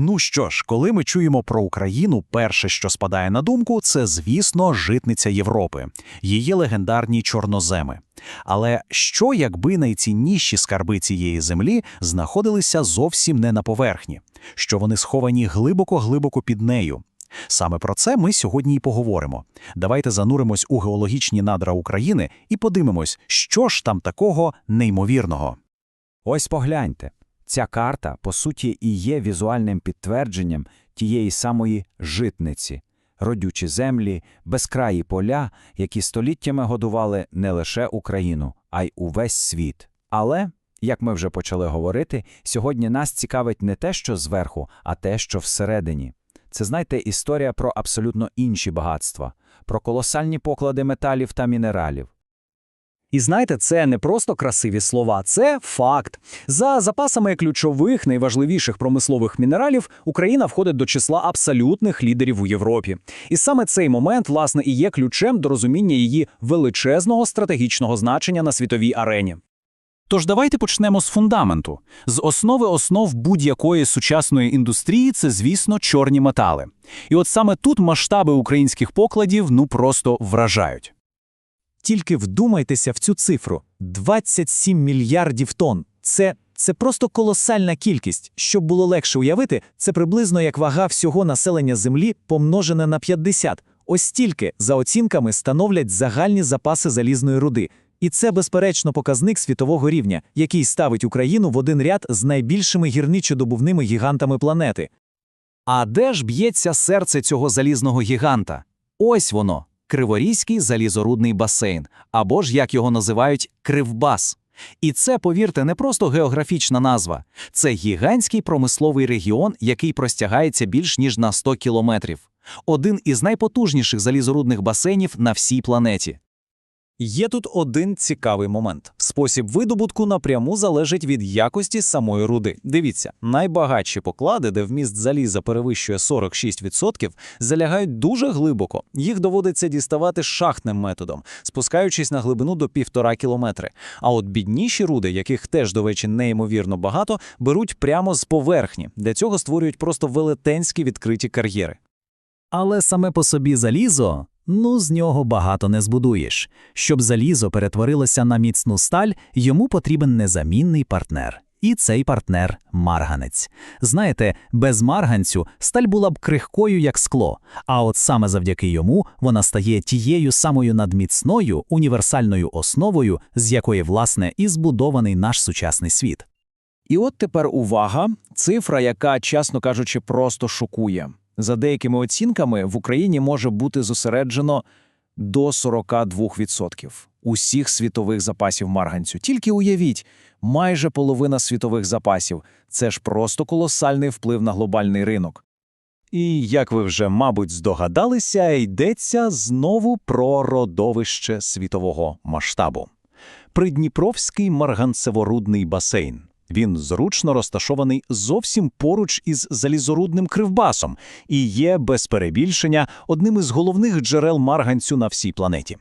Ну що ж, коли ми чуємо про Україну, перше, що спадає на думку, це, звісно, житниця Європи, її легендарні чорноземи. Але що, якби найцінніші скарби цієї землі знаходилися зовсім не на поверхні, що вони сховані глибоко-глибоко під нею? Саме про це ми сьогодні і поговоримо. Давайте зануримось у геологічні надра України і подивимось, що ж там такого неймовірного. Ось погляньте. Ця карта, по суті, і є візуальним підтвердженням тієї самої житниці, родючі землі, безкраї поля, які століттями годували не лише Україну, а й увесь світ. Але, як ми вже почали говорити, сьогодні нас цікавить не те, що зверху, а те, що всередині. Це, знаєте, історія про абсолютно інші багатства, про колосальні поклади металів та мінералів. І знаєте, це не просто красиві слова, це факт. За запасами ключових найважливіших промислових мінералів Україна входить до числа абсолютних лідерів у Європі. І саме цей момент, власне, і є ключем до розуміння її величезного стратегічного значення на світовій арені. Тож давайте почнемо з фундаменту. З основи основ будь-якої сучасної індустрії це, звісно, чорні метали. І от саме тут масштаби українських покладів ну просто вражають. Тільки вдумайтеся в цю цифру: 27 мільярдів тонн. Це, це просто колосальна кількість. Щоб було легше уявити, це приблизно як вага всього населення Землі помножена на 50. Ось стільки, за оцінками, становлять загальні запаси залізної руди. І це, безперечно, показник світового рівня, який ставить Україну в один ряд з найбільшими гірничодобувними гігантами планети. А де ж б'ється серце цього залізного гіганта? Ось воно Криворізький залізорудний басейн, або ж, як його називають, Кривбас. І це, повірте, не просто географічна назва, це гігантський промисловий регіон, який простягається більш ніж на 100 кілометрів. Один із найпотужніших залізорудних басейнів на всій планеті. Є тут один цікавий момент. Спосіб видобутку напряму залежить від якості самої руди. Дивіться, найбагатші поклади, де вміст заліза перевищує 46%, залягають дуже глибоко. Їх доводиться діставати шахтним методом, спускаючись на глибину до півтора кілометри. А от бідніші руди, яких теж до речі неймовірно багато, беруть прямо з поверхні. Для цього створюють просто велетенські відкриті кар'єри. Але саме по собі залізо, ну з нього багато не збудуєш. Щоб залізо перетворилося на міцну сталь, йому потрібен незамінний партнер. І цей партнер марганець. Знаєте, без марганцю сталь була б крихкою, як скло, а от саме завдяки йому вона стає тією самою надміцною універсальною основою, з якої, власне, і збудований наш сучасний світ. І от тепер увага, цифра, яка, чесно кажучи, просто шокує. За деякими оцінками, в Україні може бути зосереджено до 42% усіх світових запасів марганцю. Тільки уявіть, майже половина світових запасів це ж просто колосальний вплив на глобальний ринок. І, як ви вже, мабуть, здогадалися, йдеться знову про родовище світового масштабу. Придніпровський марганцеворудний басейн. Він зручно розташований зовсім поруч із залізорудним кривбасом і є, без перебільшення, одним із головних джерел марганцю на всій планеті.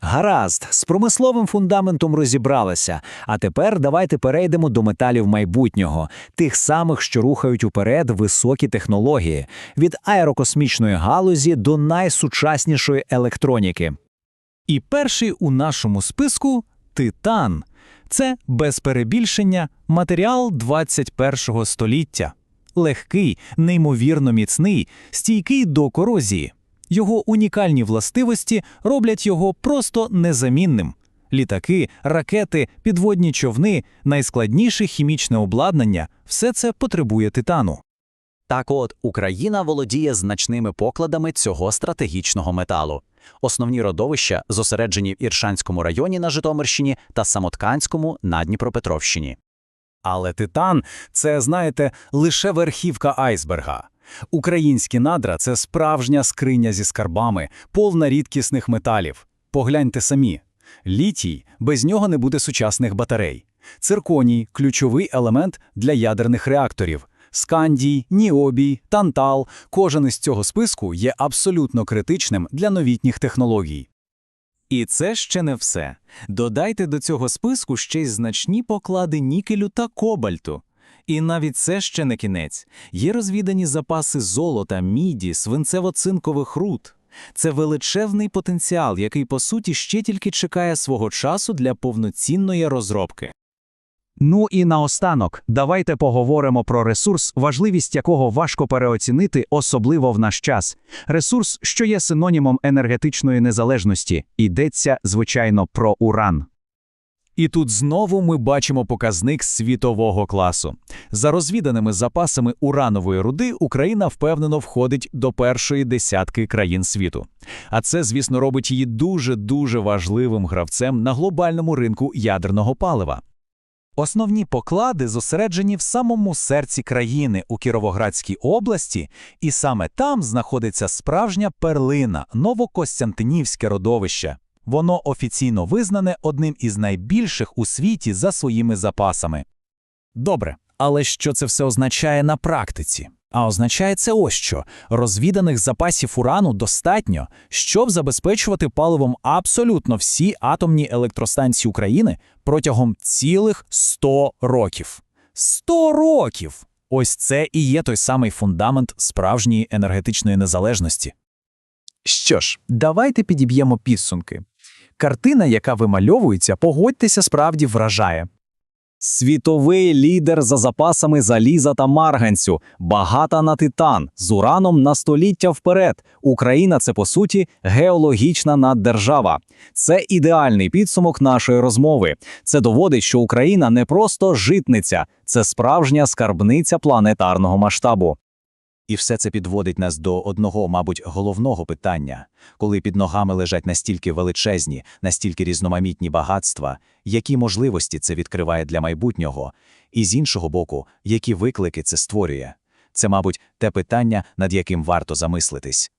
Гаразд, з промисловим фундаментом розібралися. А тепер давайте перейдемо до металів майбутнього, тих самих, що рухають уперед високі технології, від аерокосмічної галузі до найсучаснішої електроніки. І перший у нашому списку титан. Це без перебільшення матеріал 21-го століття. Легкий, неймовірно міцний, стійкий до корозії. Його унікальні властивості роблять його просто незамінним. Літаки, ракети, підводні човни, найскладніше хімічне обладнання все це потребує титану. Так от, Україна володіє значними покладами цього стратегічного металу. Основні родовища зосереджені в Іршанському районі на Житомирщині та Самотканському на Дніпропетровщині. Але титан це, знаєте, лише верхівка айсберга. Українські надра це справжня скриня зі скарбами, повна рідкісних металів. Погляньте самі. Літій без нього не буде сучасних батарей. Цирконій ключовий елемент для ядерних реакторів. Скандій, ніобій, тантал кожен із цього списку є абсолютно критичним для новітніх технологій. І це ще не все. Додайте до цього списку ще й значні поклади нікелю та кобальту. І навіть це ще не кінець. Є розвідані запаси золота, міді, свинцево-цинкових руд. Це величезний потенціал, який, по суті, ще тільки чекає свого часу для повноцінної розробки. Ну і наостанок, давайте поговоримо про ресурс, важливість якого важко переоцінити, особливо в наш час. Ресурс, що є синонімом енергетичної незалежності, йдеться, звичайно, про уран. І тут знову ми бачимо показник світового класу. За розвіданими запасами уранової руди Україна впевнено входить до першої десятки країн світу. А це, звісно, робить її дуже-дуже важливим гравцем на глобальному ринку ядерного палива. Основні поклади зосереджені в самому серці країни у Кіровоградській області, і саме там знаходиться справжня перлина Новокостянтинівське родовище. Воно офіційно визнане одним із найбільших у світі за своїми запасами. Добре, але що це все означає на практиці? А означає це ось що: розвіданих запасів урану достатньо, щоб забезпечувати паливом абсолютно всі атомні електростанції України протягом цілих 100 років. 100 років! Ось це і є той самий фундамент справжньої енергетичної незалежності. Що ж, давайте підіб'ємо підсумки. Картина, яка вимальовується, погодьтеся, справді вражає. Світовий лідер за запасами заліза та марганцю, багата на титан, з ураном на століття вперед. Україна це по суті геологічна наддержава. Це ідеальний підсумок нашої розмови. Це доводить, що Україна не просто житниця, це справжня скарбниця планетарного масштабу. І все це підводить нас до одного, мабуть, головного питання. Коли під ногами лежать настільки величезні, настільки різноманітні багатства, які можливості це відкриває для майбутнього, і з іншого боку, які виклики це створює? Це, мабуть, те питання, над яким варто замислитись.